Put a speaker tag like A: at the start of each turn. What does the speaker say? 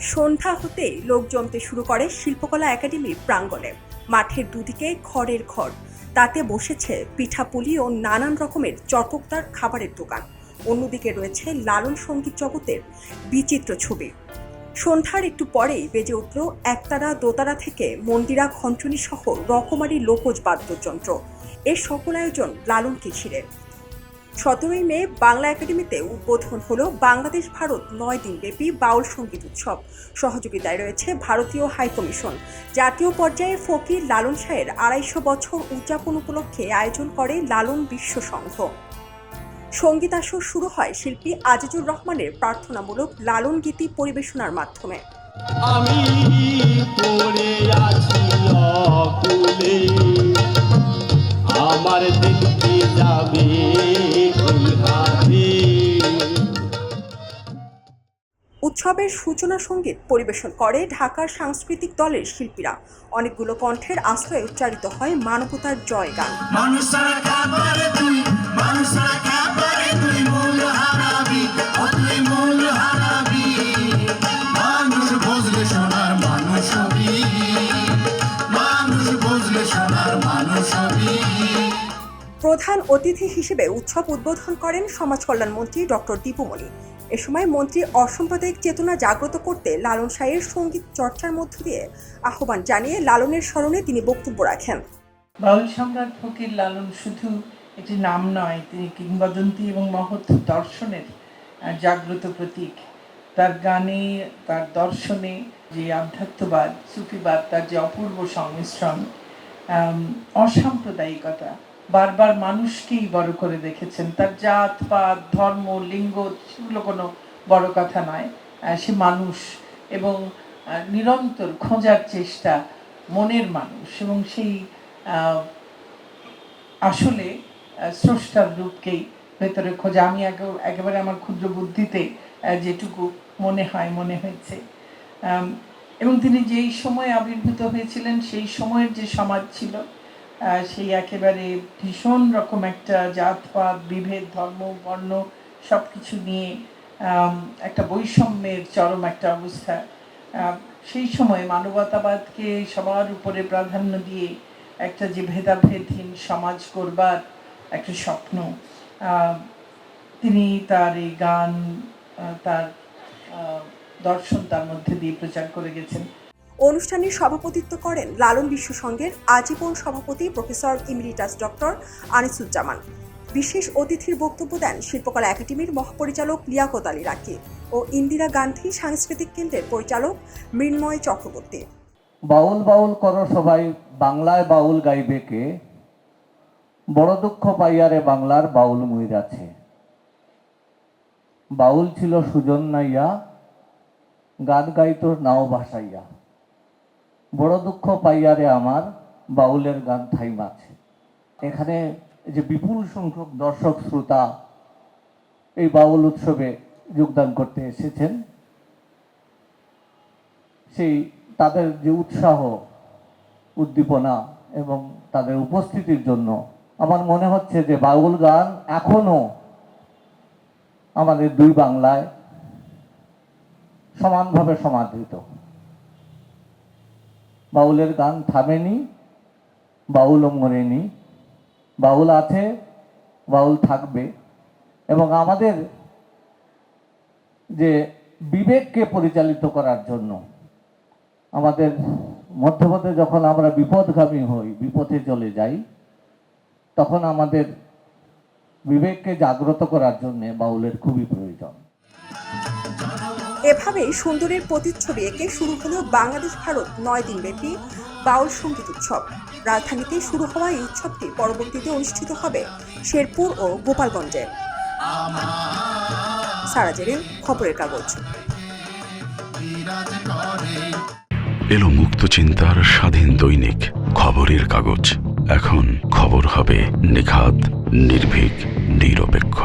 A: সন্ধ্যা হতেই লোক জমতে শুরু করে শিল্পকলা একাডেমির প্রাঙ্গণে। মাঠের দুদিকে খড়ের ঘর তাতে বসেছে পিঠাপুলি ও নানান রকমের চটকদার খাবারের দোকান। অন্যদিকে রয়েছে লালন সংগীত জগতের বিচিত্র ছবি। সন্ধ্যার একটু পরেই বেজে উঠল একতারা দোতারা থেকে মন্দিরা খঞ্চনী সহ রকমারি লোকজ বাদ্যযন্ত্র। এর সকল আয়োজন লালনকে ঘিরে সতেরোই মে বাংলা একাডেমিতে উদ্বোধন হলো বাংলাদেশ ভারত নয় দিনব্যাপী বাউল সংগীত উৎসব। সহযোগিতায় রয়েছে ভারতীয় হাইকমিশন জাতীয় পর্যায়ে ফকির লালন শাহের আড়াইশো বছর উদযাপন উপলক্ষে আয়োজন করে লালন বিশ্ব সংঘ। সংগীত আসর শুরু হয় শিল্পী আজিজুর রহমানের প্রার্থনামূলক লালন গীতি পরিবেশনার মাধ্যমে।
B: আমি পড়ে আছি আমার যাবে
A: উৎসবের সূচনা সংগীত পরিবেশন করে ঢাকার সাংস্কৃতিক দলের শিল্পীরা। অনেকগুলো কণ্ঠের আশ্রয়ে উচ্চারিত হয় মানবতার জয় গান প্রধান অতিথি হিসেবে উৎসব উদ্বোধন করেন সমাজ কল্যাণ মন্ত্রী ডক্টর দীপুমণি এ সময় মন্ত্রী অসাম্প্রদায়িক চেতনা জাগ্রত করতে লালন সাহের সংগীত চর্চার মধ্য দিয়ে আহ্বান জানিয়ে লালনের স্মরণে তিনি বক্তব্য রাখেন।
C: বাউল সম্রাট ফকির লালন শুধু একটি নাম নয়, তিনি কিংবদন্তি এবং মহৎ দর্শনের জাগ্রত প্রতীক। তার গানে, তার দর্শনে যে আধ্যাত্মবাদ, সুফিবাদ, তার যে অপূর্ব সংমিশ্রণ অসাম্প্রদায়িকতা বারবার মানুষকেই বড় করে দেখেছেন। তার জাত, পাত, ধর্ম, লিঙ্গ, সেগুলো কোনো বড় কথা নয়। সে মানুষ এবং নিরন্তর খোঁজার চেষ্টা মনের মানুষ এবং সেই আসলে স্রষ্টার রূপকেই ভেতরে খোঁজা। আমি একে- একেবারে আমার ক্ষুদ্র বুদ্ধিতে যেটুকু মনে হয়, মনে হয়েছে। এবং তিনি যেই সময় আবির্ভূত হয়েছিলেন, সেই সময়ের যে সমাজ ছিল সেই একেবারে ভীষণ রকম একটা জাতপাত বিভেদ, ধর্ম, বর্ণ সব কিছু নিয়ে একটা বৈষম্যের চরম একটা অবস্থা। সেই সময় মানবতাবাদকে সবার উপরে প্রাধান্য দিয়ে একটা যে ভেদাভেদহীন সমাজ করবার একটা স্বপ্ন তিনি তার এই গান তার দর্শন তার মধ্যে দিয়ে প্রচার করে গেছেন।
A: অনুষ্ঠানে সভাপতিত্ব করেন লালন বিশ্ব সংঘের আজীবন সভাপতি প্রফেসর ইমিরিটাস ডক্টর আনিসুজ্জামান। বিশেষ অতিথির বক্তব্য দেন শিল্পকলা একাডেমির মহাপরিচালক লিয়াকত আলী রাকি ও ইন্দিরা গান্ধী সাংস্কৃতিক কেন্দ্রের পরিচালক মৃন্ময় চক্রবর্তী।
D: বাউল বাউল করো সবাই, বাংলায় বাউল গাইবে কে? বড় দুঃখ পাইয়ারে বাংলার বাউল মুইর আছে বাউল ছিল সুজন নাইয়া, গান গাইতো নাও ভাসাইয়া বড় দুঃখ পাইয়ারে আমার বাউলের গান থাইম আছে এখানে যে বিপুল সংখ্যক দর্শক, শ্রোতা এই বাউল উৎসবে যোগদান করতে এসেছেন, সেই তাদের যে উৎসাহ, উদ্দীপনা এবং তাদের উপস্থিতির জন্য আমার মনে হচ্ছে যে বাউল গান এখনও আমাদের দুই বাংলায় সমানভাবে সমাদৃত। বাউলের গান থামেনি বাউলও মরেনি, বাউল আছে, বাউল থাকবে। এবং আমাদের যে বিবেককে পরিচালিত করার জন্য, আমাদের মধ্যে মধ্যে যখন আমরা বিপদগামী হই, বিপথে চলে যাই, তখন আমাদের বিবেককে জাগ্রত করার জন্যে বাউলের খুবই প্রয়োজন।
A: এভাবেই সুন্দরের প্রতিচ্ছবি এঁকে শুরু হলো বাংলাদেশ ভারত নয় দিনব্যাপী বাউল সংগীত উৎসব। রাজধানীতে শুরু হওয়া এই উৎসবটি পরবর্তীতে অনুষ্ঠিত হবে শেরপুর ও গোপালগঞ্জে। সারা খবরের কাগজ।
E: এলো মুক্ত চিন্তার স্বাধীন দৈনিক খবরের কাগজ। এখন খবর হবে নিখাত, নির্ভীক, নিরপেক্ষ।